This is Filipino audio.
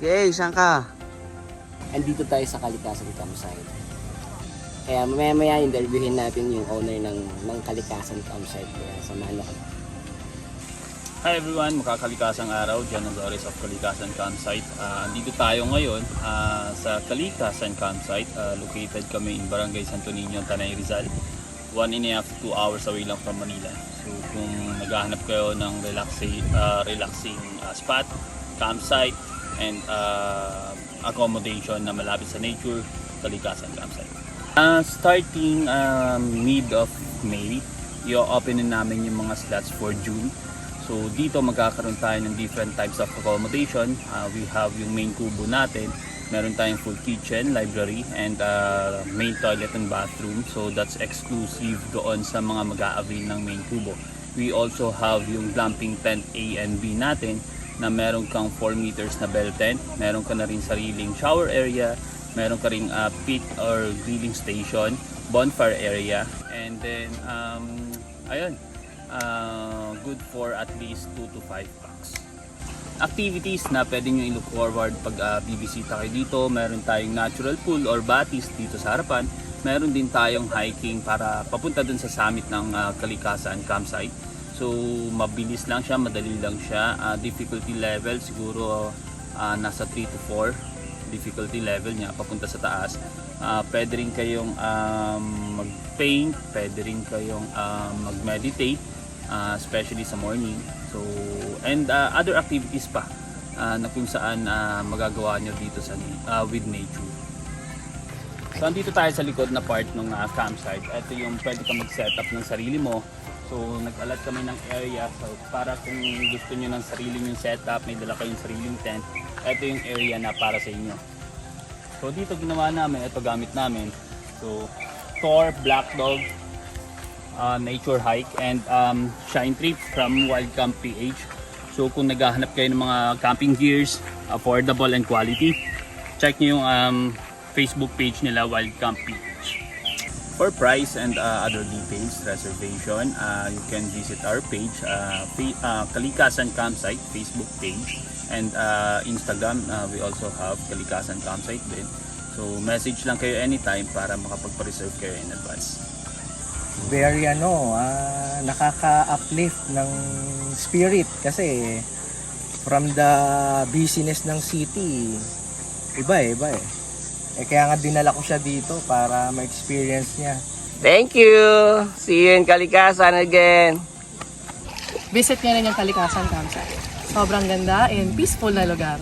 Boy, saan ka? Andito tayo sa Kalikasan Campsite. Kaya mamaya maya interviewin natin yung owner ng, ng Kalikasan Campsite. Kaya samahan na kami. Hi everyone, makakalikasang araw, John Azores of Kalikasan Campsite. Ah, andito tayo ngayon ah, sa Kalikasan Campsite. Ah, located kami in Barangay Santo Niño, Tanay Rizal. One and a half to two hours away lang from Manila. So kung naghahanap kayo ng relaxi, ah, relaxing ah, spot, campsite, and ah, accommodation na malapit sa nature, Kalikasan Campsite. Ah, starting um, mid of May, i-open na namin yung mga slots for June. So dito magkakaroon tayo ng different types of accommodation. Uh, we have yung main kubo natin. Meron tayong full kitchen, library, and uh, main toilet and bathroom. So that's exclusive doon sa mga mag-a-avail ng main kubo. We also have yung glamping tent A and B natin na meron kang 4 meters na bell tent. Meron ka na rin sariling shower area. Meron ka rin uh, pit or grilling station, bonfire area. And then, um, ayun, uh, good for at least 2 to 5 packs. Activities na pwede nyo i-look forward pag uh, bibisita kayo dito, meron tayong natural pool or batis dito sa harapan. Meron din tayong hiking para papunta dun sa summit ng uh, Kalikasan campsite. So mabilis lang siya, madali lang siya. Uh, difficulty level siguro uh, nasa 3 to 4 difficulty level niya papunta sa taas. Uh, pwede rin kayong um, mag-paint, pwede rin kayong um, mag-meditate, uh, especially sa morning. So, and uh, other activities pa uh, na kung saan uh, magagawa nyo dito sa uh, with nature. So, andito tayo sa likod na part ng uh, campsite. Ito yung pwede ka mag-set up ng sarili mo. So, nag-alat kami ng area. So, para kung gusto nyo ng sarili yung setup, may dala kayong sariling tent, ito yung area na para sa inyo. So, dito ginawa namin, ito gamit namin. So, Thor, Black Dog, uh, Nature Hike, and um, Shine Trip from Wild Camp PH. So, kung naghahanap kayo ng mga camping gears, affordable and quality, check nyo yung um, Facebook page nila, Wild Camp PH. For price and uh, other details, reservation, uh, you can visit our page, uh, uh, Kalikasan Campsite Facebook page, and uh, Instagram. Uh, we also have Kalikasan Campsite din. So message lang kayo anytime para makapagpa-reserve kayo in advance. very ano, ah, nakaka-uplift ng spirit kasi from the busyness ng city, iba eh, iba eh. Eh kaya nga dinala ko siya dito para ma-experience niya. Thank you! See you in Kalikasan again! Visit nyo rin yung Kalikasan Campsite. Sobrang ganda and peaceful na lugar.